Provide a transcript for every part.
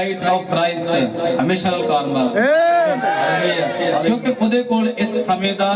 Bride of Christ ਹਮੇਸ਼ਾ ਮਾਰ hallelujah ਕਿਉਂਕਿ ਉਹਦੇ ਕੋਲ ਇਸ ਸਮੇਂ ਦਾ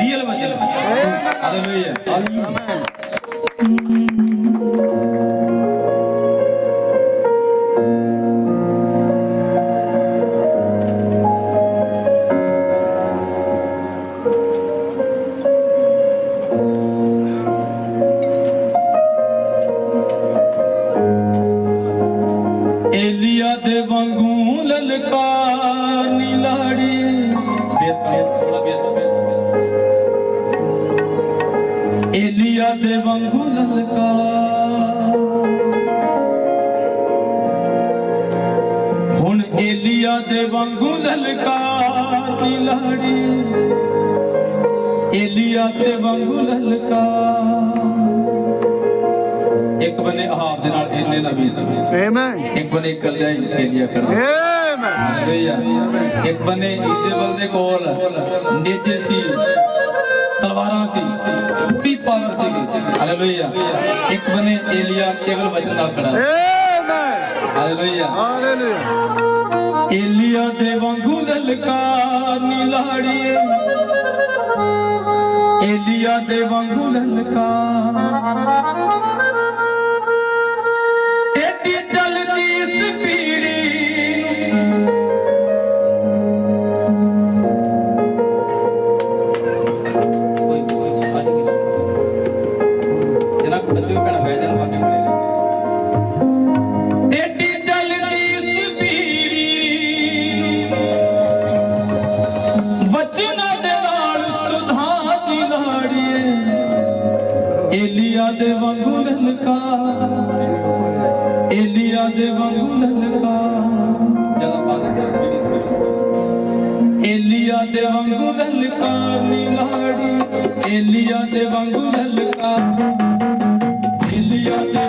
ਰੀਅਲ ਵਚਨ ਹੈ। ਹਾਲੇਲੂਇਆ ਦੇ ਵਾਂਗੂ ਲਲਕਾਰ ਹੁਣ ਏਲੀਆ ਦੇ ਵਾਂਗੂ ਲਲਕਾਰ ਲਾੜੀ। ਏਲੀਆ ਦੇ ਵਾਂਗੂ ਲਲਕਾਰ ਇੱਕ ਬੰਨੇ ਆਹਾਬ ਦੇ ਨਾਲ ਏਲੇ ਦਾ ਵੀ Amen. ਇੱਕ ਬਨੇ ਇਕੱਲਾ ਹੀ ਏਲੀਆ ਕਰਦਾ. ਹਾਲੇਲੂਇਆ। ਇੱਕ ਬਨੇ ਇਸੇਬਲ ਦੇ ਕੋਲ ਨੇਜੇ ਸੀ। ਤਲਵਾਰਾਂ ਸੀ ਪੂਰੀ ਪਾਵਰ ਸੀ। ਹਾਲੇਲੂਇਆ ਇੱਕ ਬਨੇ ਏਲੀਆ ਕੇਵਲ ਵਚਨ ਨਾਲ ਖੜਾ। Amen. Hallelujah Hallelujah. ਏਲੀਆ ਦੇ ਵਾਂਗੂ ਲਲਕਾਰ ਨੀ ਲਾੜੀਏ ਏਲੀਆ ਦੇ ਵਾਂਗੂ ਲਲਕਾਰ ਏਡੀ ਵਾਂਗੂ ਲਲਕਾ ਏਲੀਆ ਦੇ ਵਾਂਗੂ ਲਲਕਾ ਜ਼ਿਆਦਾ ਪਾਸ ਏਲੀਆ ਦੇ ਵਾਂਗੂ ਲਲਕਾ ਨੀ ਲਾੜੀ ਏਲੀਆ ਦੇ ਵਾਂਗੂ ਲਲਕਾ ਏਲੀਆ ਦੇ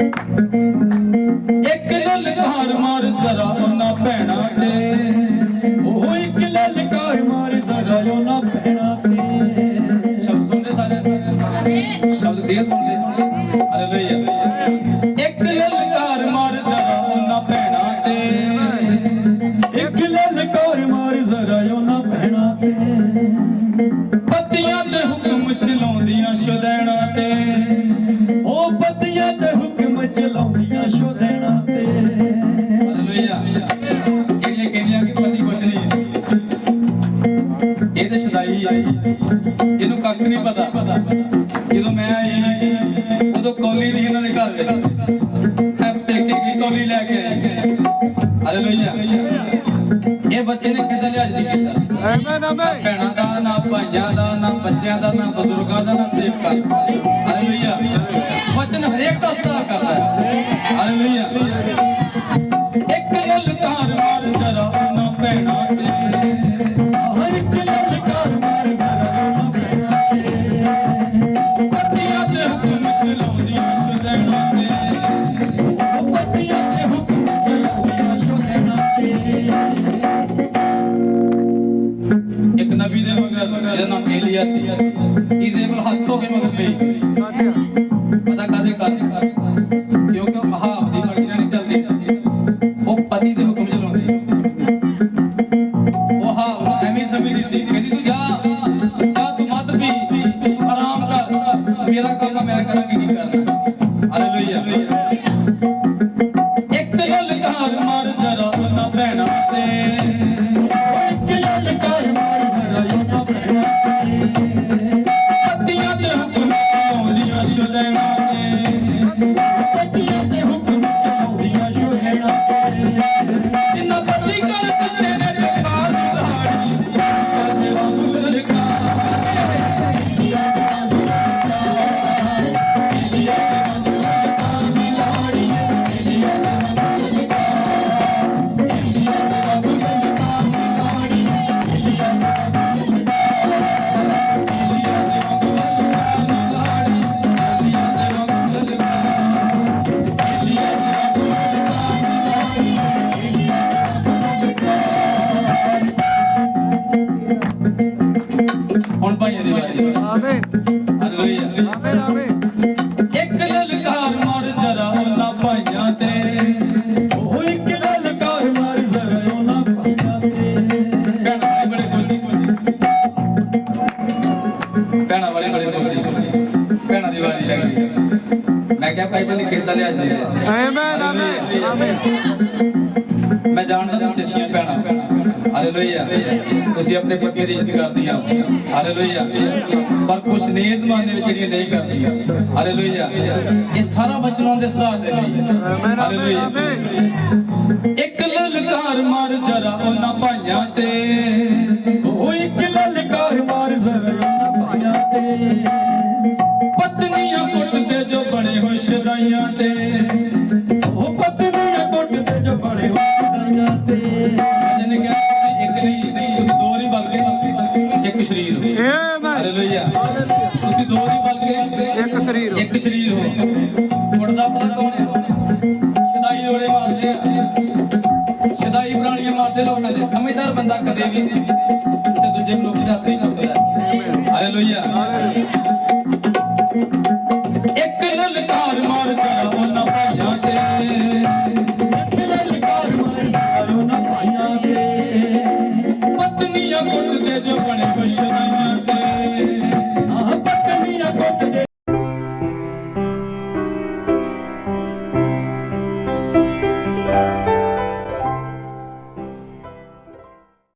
ਇੱਕ ਲਲਕਾਰ ਮਾਰ ਜ਼ਰਾ ਉਹਨਾਂ ਭੈਣਾਂ ਤੇ ਉਹ ਇੱਕ ਲਲਕਾਰ ਮਾਰ ਜ਼ਰਾ ਉਹਨਾਂ ਭੈਣਾਂ ਤੇ ਸ਼ਬਦ ਸੁਣਦੇ ਸਾਰੇ? ਸ਼ਬਦ ਦੇ ਸੁਣਦੇ? ਸੁਣਦੇ ਅਰੇ ਵੇ ਇੱਕ ਲਲਕਾਰ ਮਾਰ ਜ਼ਰਾ ਉਹਨਾਂ ਭੈਣਾਂ ਤੇ ਇੱਕ ਲਲਕਾਰ ਮਾਰ ਜ਼ਰਾ ਉਹਨਾਂ ਭੈਣਾਂ ਤੇ ਹਾਲੇਲੂਇਆ ਇਹ ਬੱਚੇ ਨੇ ਕਿੱਦਾਂ ਲਿਆ ਜੀ ਕੀਤਾ? ਆਮੇਨ ਆਮੇਨ ਭੈਣਾਂ ਦਾ ਨਾ ਭਾਈਆਂ ਦਾ ਨਾ ਬੱਚਿਆਂ ਦਾ ਨਾ ਬਜ਼ੁਰਗਾਂ ਦਾ ਨਾ ਸੇਵਕਾਂ ਦਾ। ਹਾਲੇਲੂਇਆ ਵਚਨ ਹਰੇਕ ਦਾ ਉਤਾਰ ਕਰਦਾ ਹਾਲੇਲੂਇਆ ਇੱਕ ਲਲਕਾਰ ਮਾਰ ਜਰਾ ਨਾ ਭੈਣਾਂ 啊，这样。ਭੈਣਾ ਵਾਲੇ ਵਾਲੇ ਨੂੰ ਸੀ। ਭੈਣਾ ਦੀ ਵਾਰੀ ਹੈਗੀ ਮੈਂ ਕਿਹਾ ਭਾਈ ਬੰਦੀ ਕਿਸ ਦਾ ਲਿਆ ਜੀ ਆਮੇਨ ਆਮੇਨ ਮੈਂ ਜਾਣਦਾ ਸਿੱਸ਼ੀਆਂ ਭੈਣਾ। ਹਾਲੇਲੂਇਆ ਤੁਸੀਂ ਆਪਣੇ ਪਤੀ ਦੀ ਇੱਜ਼ਤ ਕਰਦੀ ਕਰਦੀਆਂ ਹਾਲੇਲੂਇਆ ਪਰ ਕੁਛ ਨਹੀਂ ਜ਼ਮਾਨੇ ਵਿੱਚ ਜਿਹੜੀਆਂ ਨਹੀਂ ਕਰਦੀਆਂ। ਹਾਲੇਲੂਇਆ ਇਹ ਸਾਰਾ ਬਚਨਾਂ ਦੇ ਸੁਧਾਰ ਦੇ ਲਈ। ਹਾਲੇਲੂਇਆ ਇੱਕ ਸਰੀਰ ਹਾਲੇਲੂਇਆ ਤੁਸੀਂ ਦੋ ਨਹੀਂ ਬਲਕਿ ਇੱਕ ਸਰੀਰ ਹੋ। ਇੱਕ ਸਰੀਰ ਹੋ। ਉੜਦਾ ਪਤਾ ਕੌਣ ਹੈ? ਸ਼ਦਾਈ ਜੋੜੇ ਮਾਰਦੇ ਆ। ਸ਼ਦਾਈ ਪ੍ਰਾਣੀਆਂ ਮਾਰਦੇ ਲੋਕਾਂ ਦੇ ਸਮਝਦਾਰ ਬੰਦਾ ਕਦੇ ਵੀ ਕਿਸੇ ਦੂਜੇ ਲੋਕ